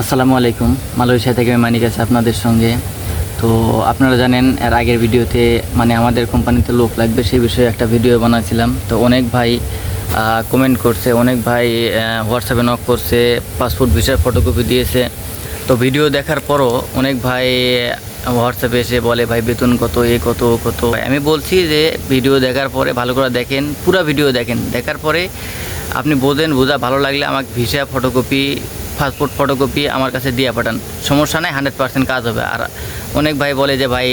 আসসালামু আলাইকুম। মালয়েশিয়া থেকে আমি মানিক আছে আপনাদের সঙ্গে। তো আপনারা জানেন, এর আগের ভিডিওতে মানে আমাদের কোম্পানিতে লোক লাগবে সেই বিষয়ে একটা ভিডিও বানাচ্ছিলাম তো অনেক ভাই কমেন্ট করছে, অনেক ভাই হোয়াটসঅ্যাপে নক করছে পাসপোর্ট ভিসার ফটোকপি দিয়েছে। তো ভিডিও দেখার পরও অনেক ভাই হোয়াটসঅ্যাপে এসে বলে, ভাই, বেতন কত, এ কত কত? আমি বলছি যে, ভিডিও দেখার পরে ভালো করে দেখেন, পুরো ভিডিও দেখেন। দেখার পরে আপনি বোঝেন, বোঝা ভালো লাগলে আমাকে ভিসা ফটোকপি পাসপোর্ট ফটোকপি আমার কাছে দিয়ে পাঠান। সমস্যা নাই, হান্ড্রেড পার্সেন্ট কাজ হবে। আর অনেক ভাই বলে যে, ভাই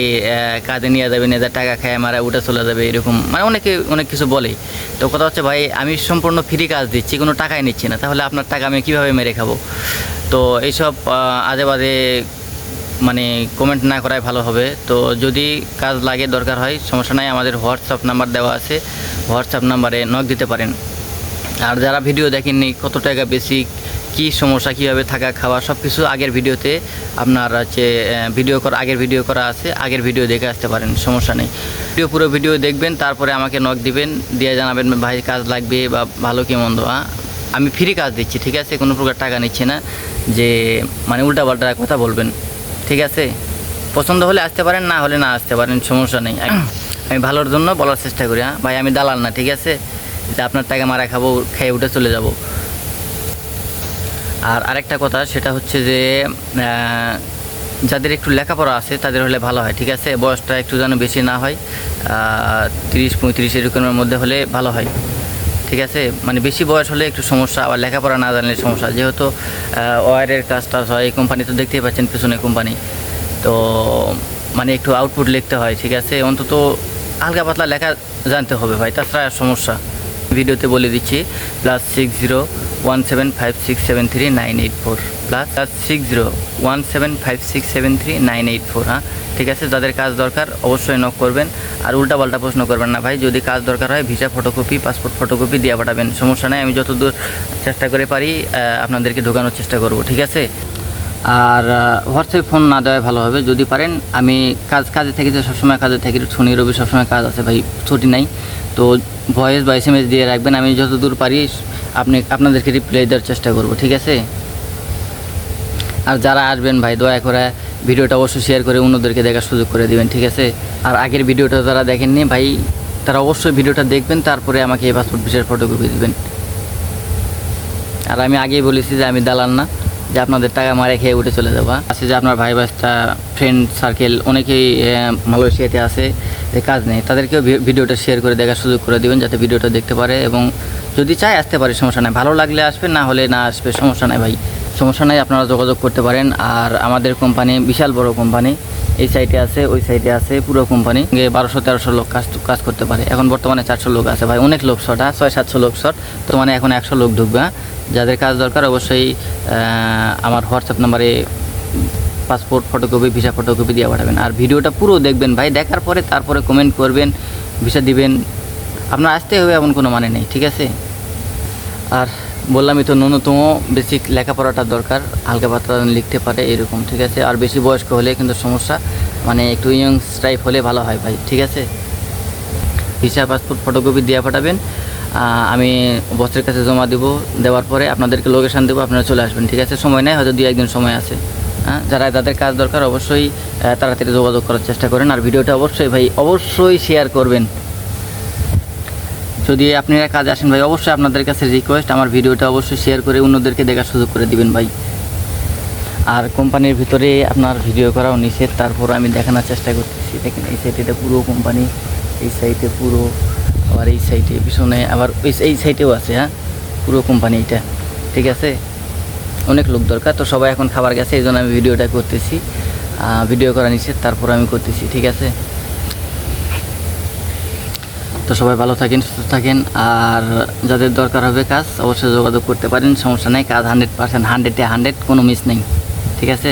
কাজে নিয়ে যাবে নিয়ে যায় টাকা খায়, মারা উঠে চলে যাবে, এরকম। মানে অনেকে, অনেক কিছু বলে। তো কথা হচ্ছে, ভাই, আমি সম্পূর্ণ ফ্রি কাজ দিচ্ছি, কোনো টাকাই নিচ্ছি না। তাহলে আপনার টাকা আমি কীভাবে মেরে খাব? তো এইসব আজে বাজে মানে কমেন্ট না করাই ভালো হবে। তো যদি কাজ লাগে, দরকার হয়, সমস্যা নাই, আমাদের হোয়াটসঅ্যাপ নাম্বার দেওয়া আছে। হোয়াটসঅ্যাপ নাম্বারে নক দিতে পারেন। আর যারা ভিডিও দেখেননি, কত টাকা বেশি কি সমস্যা, কীভাবে থাকা, খাওয়া সব কিছু আগের ভিডিওতে আপনার হচ্ছে ভিডিও করা, আগের ভিডিও করা আছে, আগের ভিডিও দেখে আসতে পারেন, সমস্যা নেই। ভিডিও পুরো ভিডিও দেখবেন, তারপরে আমাকে নক দিবেন, দিয়ে জানাবেন, ভাই, কাজ লাগবে বা ভালো কি মন্দ? আমি ফ্রি কাজ দিচ্ছি, ঠিক আছে? কোনো প্রকার টাকা নিচ্ছে না, যে মানে উল্টাপাল্টা কথা বলবেন, ঠিক আছে? পছন্দ হলে আসতে পারেন, না হলে না আসতে পারেন, সমস্যা নেই। আমি ভালোর জন্য বলার চেষ্টা করি হ্যাঁ ভাই, আমি দালাল না, ঠিক আছে? যে আপনার টাকা মারা খাব, খেয়ে উঠে চলে যাব। আর আরেকটা কথা, সেটা হচ্ছে যে যাদের একটু লেখাপড়া আছে, তাদের হলে ভালো হয়, ঠিক আছে? বয়সটা একটু যেন বেশি না হয় তিরিশ, পঁয়ত্রিশ এরকমের মধ্যে হলে ভালো হয়, ঠিক আছে? মানে বেশি বয়স হলে একটু সমস্যা, আবার লেখাপড়া না জানলে সমস্যা। যেহেতু ওয়ারের কাজ টাজ হয়, এই কোম্পানি তো দেখতেই পাচ্ছেন পিছনে কোম্পানি। তো মানে একটু আউটপুট লিখতে হয়, ঠিক আছে? অন্তত হালকা পাতলা লেখা জানতে হবে ভাই, তাছাড়া সমস্যা। ভিডিওতে বলে দিচ্ছি plus six zero one seven five six seven three nine eight four plus plus six zero one seven five six seven three nine eight four হ্যাঁ ঠিক আছে, যাদের কাজ দরকার অবশ্যই নক করবেন। আর উল্টাপাল্টা প্রশ্ন করবেন না ভাই, যদি কাজ দরকার হয় ভিসা ফটোকপি পাসপোর্ট ফটোকপি দিয়ে পাঠাবেন। সমস্যা নাই, আমি যতদূর চেষ্টা করে পারি আপনাদেরকে ঢোকানোর চেষ্টা করব, ঠিক আছে? আর হোয়াটসঅ্যাপ ফোন না দেওয়াই ভালো হবে। যদি পারেন, আমি কাজ, কাজে থেকে যে সবসময় কাজে থাকি, শনি রবি সবসময় কাজ আছে ভাই, ছুটি নাই। তো ভয়েস বা এস এম এস দিয়ে রাখবেন, আমি যতদূর পারি, আপনি, আপনাদেরকে রিপ্লাই দেওয়ার চেষ্টা করব, ঠিক আছে? আর যারা আসবেন ভাই, দয়া করে ভিডিওটা অবশ্যই শেয়ার করে অন্যদেরকে দেখার সুযোগ করে দেবেন, ঠিক আছে? আর আগের ভিডিওটা যারা দেখেননি ভাই, তারা অবশ্যই ভিডিওটা দেখবেন, তারপরে আমাকে এই পাসপোর্ট বিষয়ের ফটোকপি দেবেন। আর আমি আগেই বলেছি যে আমি দালাল না। যে আপনাদের টাকা মারে খেয়ে উঠে চলে যাবা। আছে যে আপনার ভাই বাসটা ফ্রেন্ড সার্কেল অনেকেই মালয়েশিয়াতে আছে, যে কাজ নেই। তাদেরকেও ভিডিওটা শেয়ার করে দেখার সুযোগ করে দেবেন, যাতে ভিডিওটা দেখতে পারে এবং যদি চায় আসতে পারে, সমস্যা নাই। ভালো লাগলে আসবে, না হলে না আসবে, সমস্যা নাই ভাই। সমস্যা নাই, আপনারা যোগাযোগ করতে পারেন। আর আমাদের কোম্পানি বিশাল বড় কোম্পানি এই সাইডে আছে, ওই সাইডে আছে, পুরো কোম্পানি বারোশো, তেরোশো লোক কাজ কাজ করতে পারে। এখন বর্তমানে চারশো লোক আছে ভাই, অনেক লোক শট হ্যাঁ? ছয়, সাতশো লোক শট তো মানে এখন একশো লোক ঢুকবে হ্যাঁ? যাদের কাজ দরকার অবশ্যই আমার হোয়াটসঅ্যাপ নাম্বারে পাসপোর্ট ফটোকপি ভিসা ফটোকপি দিয়ে পাঠাবেন। আর ভিডিওটা পুরো দেখবেন ভাই, দেখার পরে তারপরে কমেন্ট করবেন ভিসা দিবেন। আপনার আসতে হবে এমন কোনো মানে নেই, ঠিক আছে? আর বললামই তো ন্যূনতম বেসিক লেখাপড়াটা দরকার, হালকা পাতলা লিখতে পারে এরকম, ঠিক আছে? আর বেশি বয়স্ক হলে কিন্তু সমস্যা মানে একটু ইয়ং টাইপ হলে ভালো হয় ভাই, ঠিক আছে? ভিসা পাসপোর্ট ফটোকপি দিয়ে পাঠাবেন আমি বসের কাছে জমা দেবো, দেওয়ার পরে আপনাদেরকে লোকেশান দেবো, আপনারা চলে আসবেন, ঠিক আছে? সময় নেই, হয়তো দুই একদিন সময় আছে। হ্যাঁ যারা যাদের কাজ দরকার অবশ্যই তাড়াতাড়ি যোগাযোগ করার চেষ্টা করেন, আর ভিডিওটা অবশ্যই ভাই, অবশ্যই শেয়ার করবেন। যদি আপনারা কাজে আসেন ভাই, অবশ্যই আপনাদের কাছে রিকোয়েস্ট আমার ভিডিওটা অবশ্যই শেয়ার করে অন্যদেরকে দেখার সুযোগ করে দিবেন ভাই। আর কোম্পানির ভিতরে আপনার ভিডিও করাও নিষেধ, তারপর আমি দেখানোর চেষ্টা করতেছি। দেখেন, এই সাইডে পুরো কোম্পানি, এই সাইডে পুরো, আবার এই সাইডে পিছনে, আবার এই সাইডেও আছে হ্যাঁ? পুরো কোম্পানি এটা, ঠিক আছে? অনেক লোক দরকার, তো সবাই এখন খাবার গেছে এই জন্য আমি ভিডিওটা করতেছি। ভিডিও করা নিষেধ, তারপর আমি করতেছি, ঠিক আছে? তো সবাই ভালো থাকেন, সুস্থ থাকেন। আর যাদের দরকার হবে কাজ, অবশ্যই যোগাযোগ করতে পারেন। সমস্যা নেই, কাজ হান্ড্রেড পার্সেন্ট হান্ড্রেডে হান্ড্রেড কোনো মিস নেই। ঠিক আছে?